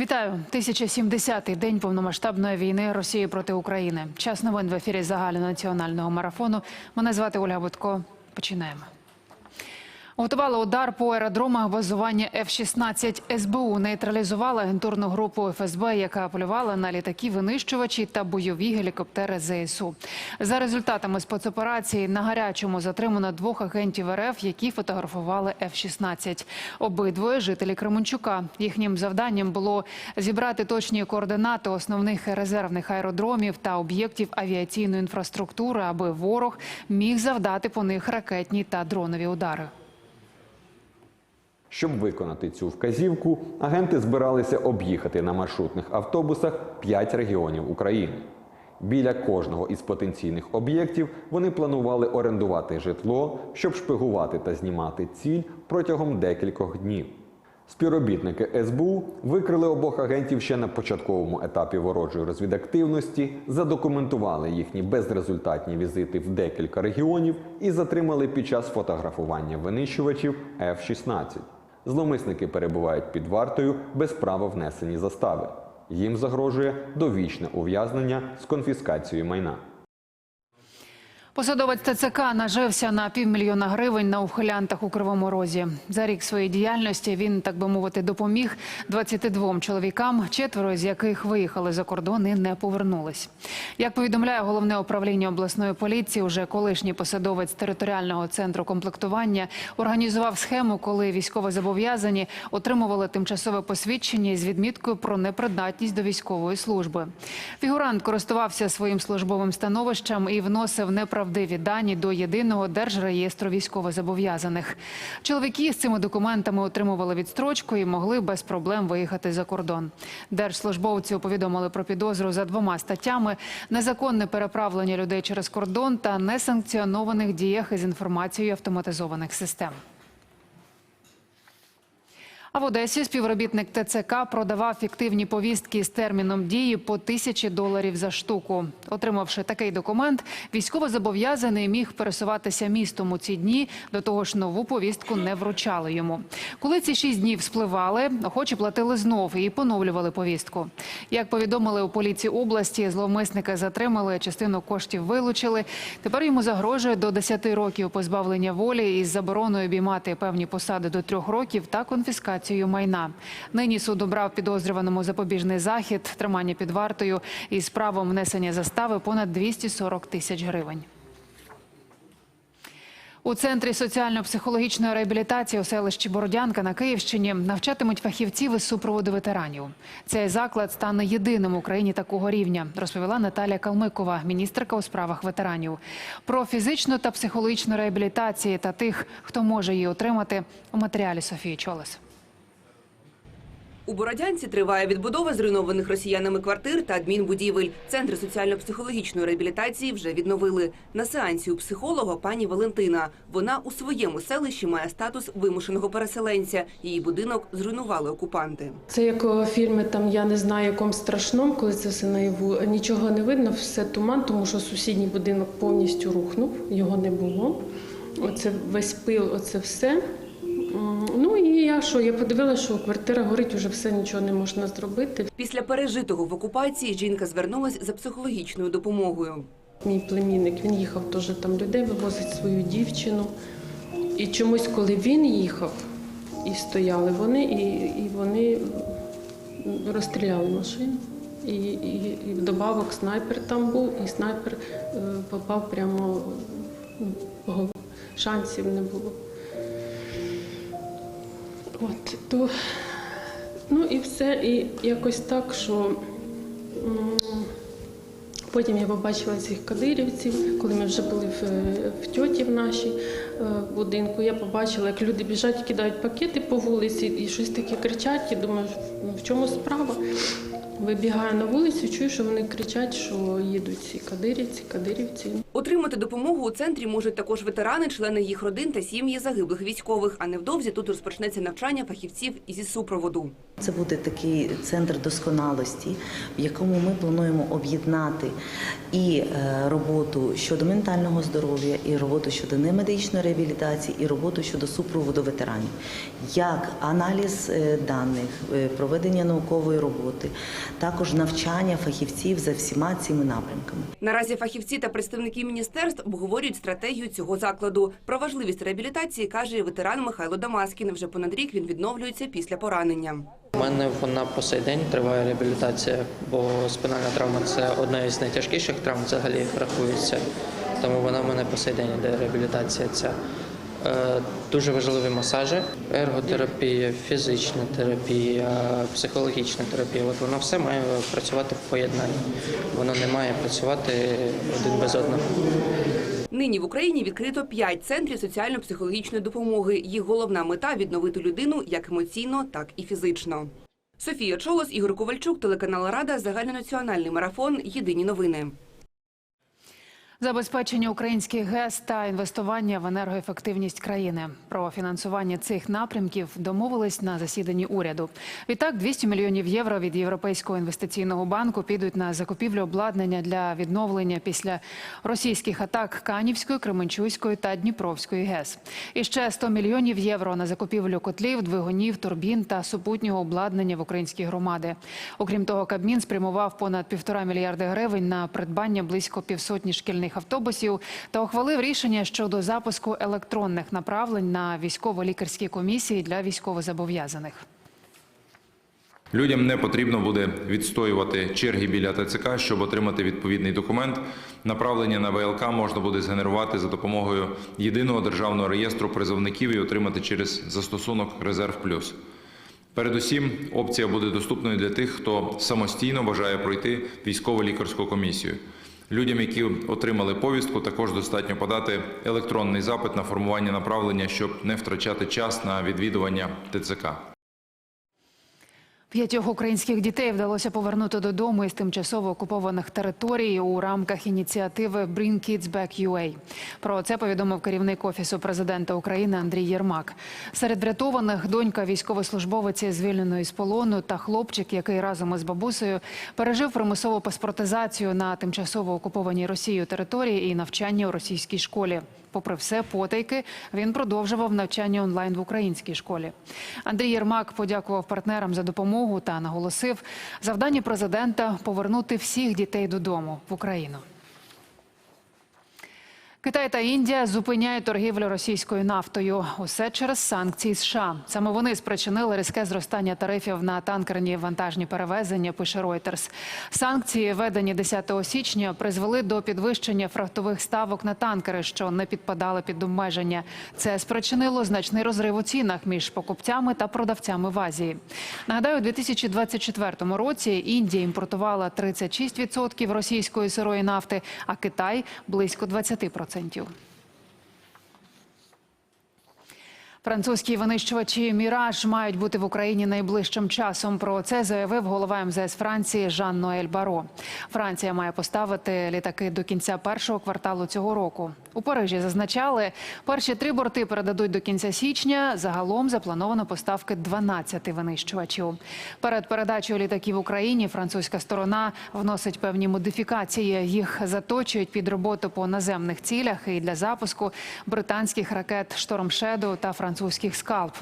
Вітаю 1070-й день повномасштабної війни Росії проти України. Час новин в ефірі загальнонаціонального марафону. Мене звати Ольга Будко. Починаємо. Готували удар по аеродромах базування F-16. СБУ нейтралізувала агентурну групу ФСБ, яка полювала на літаки, винищувачі та бойові гелікоптери ЗСУ. За результатами спецоперації на гарячому затримано двох агентів РФ, які фотографували F-16. Обидвоє жителі Кременчука. Їхнім завданням було зібрати точні координати основних резервних аеродромів та об'єктів авіаційної інфраструктури, аби ворог міг завдати по них ракетні та дронові удари. Щоб виконати цю вказівку, агенти збиралися об'їхати на маршрутних автобусах 5 регіонів України. Біля кожного із потенційних об'єктів вони планували орендувати житло, щоб шпигувати та знімати ціль протягом декількох днів. Співробітники СБУ викрили обох агентів ще на початковому етапі ворожої розвідактивності, задокументували їхні безрезультатні візити в декілька регіонів і затримали під час фотографування винищувачів F-16. Зловмисники перебувають під вартою без права внесені застави. Їм загрожує довічне ув'язнення з конфіскацією майна. Посадовець ТЦК нажився на півмільйона гривень на ухилянтах у Кривому Розі. За рік своєї діяльності він, так би мовити, допоміг 22 чоловікам, четверо з яких виїхали за кордон і не повернулись. Як повідомляє головне управління обласної поліції, уже колишній посадовець територіального центру комплектування організував схему, коли військовозобов'язані отримували тимчасове посвідчення із відміткою про непридатність до військової служби. Фігурант користувався своїм службовим становищем і вносив неправдиві дані до єдиного держреєстру військовозобов'язаних. Чоловіки з цими документами отримували відстрочку і могли без проблем виїхати за кордон. Держслужбовці повідомили про підозру за двома статтями: незаконне переправлення людей через кордон та несанкціонованих діях із інформацією автоматизованих систем. А в Одесі співробітник ТЦК продавав фіктивні повістки з терміном дії по тисячі доларів за штуку. Отримавши такий документ, військовозобов'язаний міг пересуватися містом у ці дні. До того ж, нову повістку не вручали йому. Коли ці шість днів спливали, охочі платили знов і поновлювали повістку. Як повідомили у поліції області, зловмисника затримали, частину коштів вилучили. Тепер йому загрожує до 10 років позбавлення волі із забороною обіймати певні посади до трьох років та конфіскацією майна. Нині суд обрав підозрюваному запобіжний захід, тримання під вартою із правом внесення застави понад 240 тисяч гривень. У центрі соціально-психологічної реабілітації у селищі Бородянка на Київщині навчатимуть фахівців із супроводу ветеранів. Цей заклад стане єдиним в Україні такого рівня, розповіла Наталія Калмикова, міністерка у справах ветеранів. Про фізичну та психологічну реабілітацію та тих, хто може її отримати, у матеріалі Софії Чолес. У Бородянці триває відбудова зруйнованих росіянами квартир та адмінбудівель. Центри соціально-психологічної реабілітації вже відновили. На сеансі у психолога пані Валентина. Вона у своєму селищі має статус вимушеного переселенця. Її будинок зруйнували окупанти. Це як у фільмі там я не знаю, якому страшному, коли це все наяву. Нічого не видно, все туман, тому що сусідній будинок повністю рухнув, його не було. Оце весь пил, оце все. Ну і я що? Я подивилася, що квартира горить, вже все нічого не можна зробити. Після пережитого в окупації жінка звернулась за психологічною допомогою. Мій племінник він їхав теж там людей, вивозить свою дівчину. І чомусь, коли він їхав і стояли вони, і, і вони розстріляли машину. І, і, і вдобавок снайпер там був, і снайпер е, попав прямо ну, в голову. Шансів не було. От, то, ну і все, і якось так, що. Потім я побачила цих кадирівців, коли ми вже були в, в тьоті в нашій будинку. Я побачила, як люди біжать, кидають пакети по вулиці і щось таке кричать. І думаю, «Ну, в чому справа? Вибігаю на вулицю, чую, що вони кричать, що їдуть ці кадирівці, кадирівці. Отримати допомогу у центрі можуть також ветерани, члени їх родин та сім'ї загиблих військових. А невдовзі тут розпочнеться навчання фахівців із супроводу. Це буде такий центр досконалості, в якому ми плануємо об'єднати і е, роботу щодо ментального здоров'я, і роботу щодо немедичної реабілітації і роботу щодо супроводу ветеранів, як аналіз е, даних, е, проведення наукової роботи, також навчання фахівців за всіма цими напрямками. Наразі фахівці та представники міністерств обговорюють стратегію цього закладу. Про важливість реабілітації каже і ветеран Михайло Дамаскін. Вже понад рік він відновлюється після поранення. У мене вона по сей день триває реабілітація, бо спинальна травма це одна із найтяжкіших травм взагалі рахується. Тому вона в мене по сей день йде реабілітація ця. Е, Дуже важливі масажі, ерготерапія, фізична терапія, психологічна терапія. От воно все має працювати в поєднанні. Воно не має працювати один без одного. Нині в Україні відкрито п'ять центрів соціально-психологічної допомоги. Їх головна мета відновити людину як емоційно, так і фізично. Софія Чолос, Ігор Ковальчук, телеканал Рада, загальнонаціональний марафон. Єдині новини. Забезпечення українських ГЕС та інвестування в енергоефективність країни. Про фінансування цих напрямків домовились на засіданні уряду. Відтак 200 мільйонів євро від Європейського інвестиційного банку підуть на закупівлю обладнання для відновлення після російських атак Канівської, Кременчуської та Дніпровської ГЕС. І ще 100 мільйонів євро на закупівлю котлів, двигунів, турбін та супутнього обладнання в українські громади. Окрім того, Кабмін спрямував понад півтора мільярди гривень на придбання близько півсотні шкільних автобусів та ухвалив рішення щодо запуску електронних направлень на військово-лікарські комісії для військовозобов'язаних. Людям не потрібно буде відстоювати черги біля ТЦК, щоб отримати відповідний документ. Направлення на ВЛК можна буде згенерувати за допомогою єдиного державного реєстру призовників і отримати через застосунок Резерв Плюс. Передусім, опція буде доступною для тих, хто самостійно бажає пройти військово-лікарську комісію. Людям, які отримали повістку, також достатньо подати електронний запит на формування направлення, щоб не втрачати час на відвідування ТЦК. П'ятьох українських дітей вдалося повернути додому із тимчасово окупованих територій у рамках ініціативи Bring Kids Back UA. Про це повідомив керівник офісу президента України Андрій Єрмак. Серед врятованих донька військовослужбовиці звільненої з полону та хлопчик, який разом із бабусею пережив примусову паспортизацію на тимчасово окупованій Росією території і навчання у російській школі. Попри все потайки, він продовжував навчання онлайн в українській школі. Андрій Єрмак подякував партнерам за допомогу та наголосив, завдання президента повернути всіх дітей додому в Україну. Китай та Індія зупиняють торгівлю російською нафтою. Усе через санкції США. Саме вони спричинили різке зростання тарифів на танкерні вантажні перевезення. Пише Reuters. Санкції, введені 10 січня, призвели до підвищення фрахтових ставок на танкери, що не підпадали під обмеження. Це спричинило значний розрив у цінах між покупцями та продавцями в Азії. Нагадаю, у 2024 році Індія імпортувала 36% російської сирої нафти, а Китай близько 20%. 成就。Французькі винищувачі Міраж мають бути в Україні найближчим часом. Про це заявив голова МЗС Франції Жан Ноель Баро. Франція має поставити літаки до кінця першого кварталу цього року. У Парижі зазначали, перші три борти передадуть до кінця січня. Загалом заплановано поставки 12 винищувачів. Перед передачею літаків Україні французька сторона вносить певні модифікації. Їх заточують під роботу по наземних цілях і для запуску британських ракет Шторм Шедоу та французьких скалп.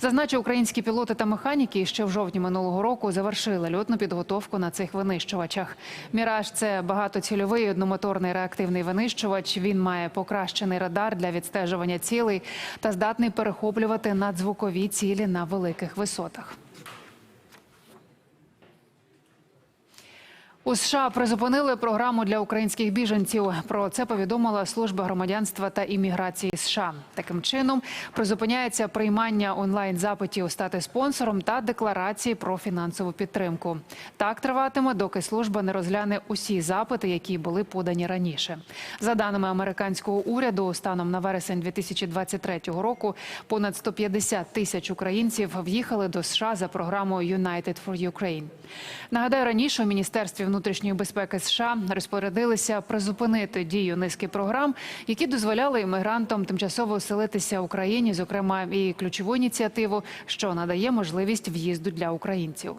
Зазначу, українські пілоти та механіки ще в жовтні минулого року завершили льотну підготовку на цих винищувачах. Міраж це багатоцільовий одномоторний реактивний винищувач. Він має покращений радар для відстежування цілей та здатний перехоплювати надзвукові цілі на великих висотах. У США призупинили програму для українських біженців. Про це повідомила служба громадянства та імміграції США. Таким чином призупиняється приймання онлайн запитів стати спонсором та декларації про фінансову підтримку. Так триватиме, доки служба не розгляне усі запити, які були подані раніше. За даними американського уряду, станом на вересень 2023 року понад 150 тисяч українців в'їхали до США за програмою United for Ukraine. Нагадаю, раніше у міністерстві внутрішньої безпеки США розпорядилися призупинити дію низки програм, які дозволяли іммігрантам тимчасово оселитися в Україні, зокрема і ключову ініціативу, що надає можливість в'їзду для українців.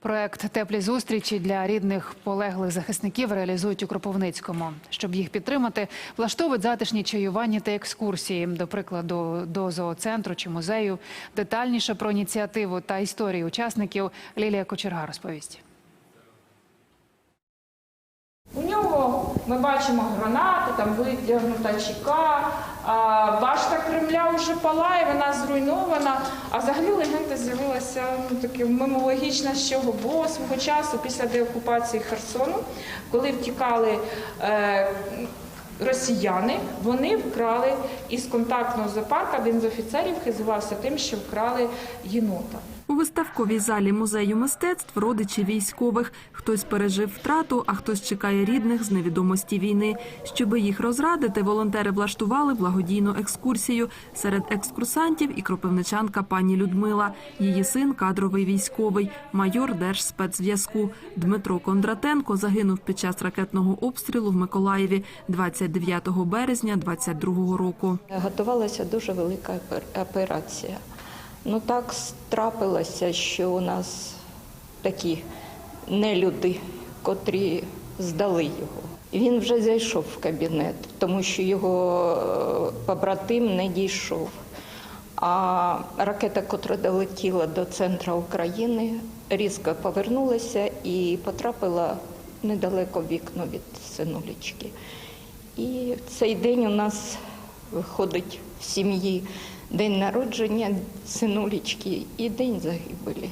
Проект Теплі зустрічі для рідних полеглих захисників реалізують у Кропивницькому. Щоб їх підтримати, влаштовують затишні чаювання та екскурсії, до прикладу, до зооцентру чи музею. Детальніше про ініціативу та історії учасників Лілія Кочерга розповість. У нього ми бачимо гранати, там витягнута чека, башта Кремля вже палає, вона зруйнована. А взагалі легенда з'явилася ну, таки мимологічна з чого, бо свого часу після деокупації Херсону, коли втікали е, росіяни, вони вкрали із контактного зоопарка, один з офіцерів хизувався тим, що вкрали єнота. У виставковій залі музею мистецтв родичі військових. Хтось пережив втрату, а хтось чекає рідних з невідомості війни. Щоби їх розрадити, волонтери влаштували благодійну екскурсію. Серед екскурсантів і кропивничанка пані Людмила. Її син кадровий військовий, майор Держспецзв'язку. Дмитро Кондратенко загинув під час ракетного обстрілу в Миколаєві 29 березня 22 року. Готувалася дуже велика опер- операція. Ну так трапилося, що у нас такі нелюди, котрі здали його. Він вже зайшов в кабінет, тому що його е, побратим не дійшов. А ракета, котра долетіла до центру України, різко повернулася і потрапила недалеко вікно від синулечки. І цей день у нас виходить в сім'ї день народження синулечки і день загибелі.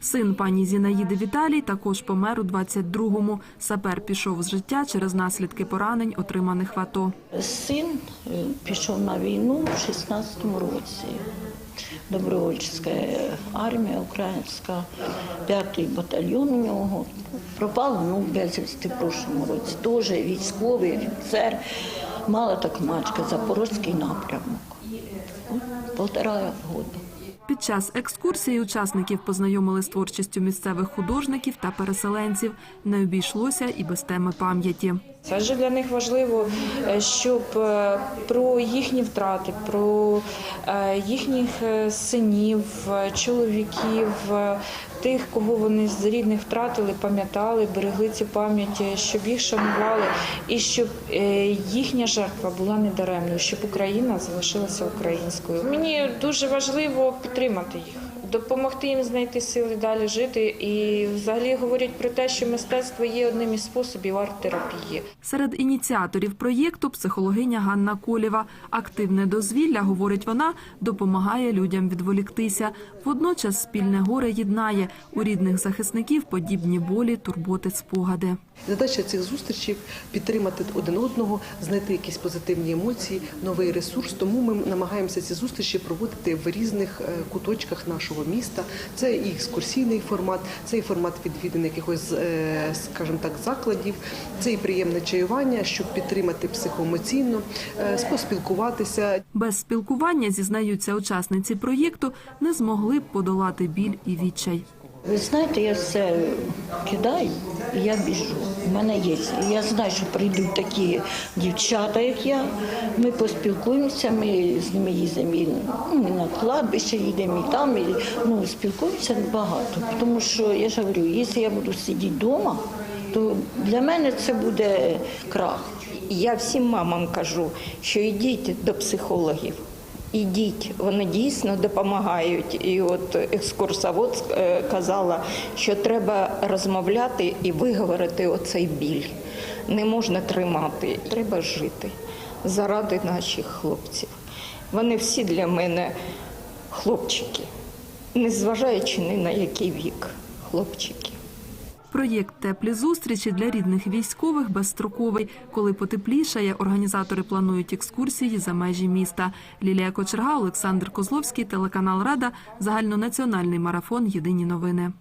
Син пані Зінаїди Віталій також помер у 22-му. Сапер пішов з життя через наслідки поранень, отриманих в АТО. Син е, пішов на війну в 16-му році. Добровольча армія українська, п'ятий батальйон у нього. Пропав ну, безвісти в прошлому році. Теж військовий офіцер. Мала так мачка, Запорозький напрямок. Полтора года. Під час екскурсії учасників познайомили з творчістю місцевих художників та переселенців. Не обійшлося і без теми пам'яті. Адже для них важливо, е, щоб е, про їхні втрати, про е, їхніх синів, чоловіків, тих, кого вони з рідних втратили, пам'ятали, берегли цю пам'ять, щоб їх шанували і щоб е, їхня жертва була недаремною, щоб Україна залишилася українською. Мені дуже важливо підтримати їх. Допомогти їм знайти сили далі жити, і взагалі говорять про те, що мистецтво є одним із способів арт-терапії. Серед ініціаторів проєкту психологиня Ганна Колєва. Активне дозвілля, говорить вона, допомагає людям відволіктися. Водночас спільне горе єднає. У рідних захисників подібні болі, турботи, спогади. Задача цих зустрічей підтримати один одного, знайти якісь позитивні емоції, новий ресурс. Тому ми намагаємося ці зустрічі проводити в різних е, куточках нашого міста. Це і екскурсійний формат, це і формат відвідин якихось, е, скажімо так, закладів, це і приємне чаювання, щоб підтримати психоемоційно, е, поспілкуватися. Без спілкування, зізнаються учасниці проєкту, не змогли б подолати біль і відчай. Ви знаєте, я все кидаю і я біжу. У мене є. Я знаю, що прийдуть такі дівчата, як я. Ми поспілкуємося, ми з ними їздимо і, ну, на кладбище їдемо, і там, і, ну, спілкуємося багато. Тому що я ж говорю, якщо я буду сидіти вдома, то для мене це буде крах. Я всім мамам кажу, що йдіть до психологів. Ідіть, вони дійсно допомагають. І от екскурсовод е, казала, що треба розмовляти і виговорити оцей біль. Не можна тримати, треба жити заради наших хлопців. Вони всі для мене хлопчики, незважаючи ні на який вік хлопчики. Проєкт Теплі зустрічі для рідних військових безстроковий. Коли потеплішає, організатори планують екскурсії за межі міста. Лілія Кочерга, Олександр Козловський, телеканал Рада, загальнонаціональний марафон. Єдині новини.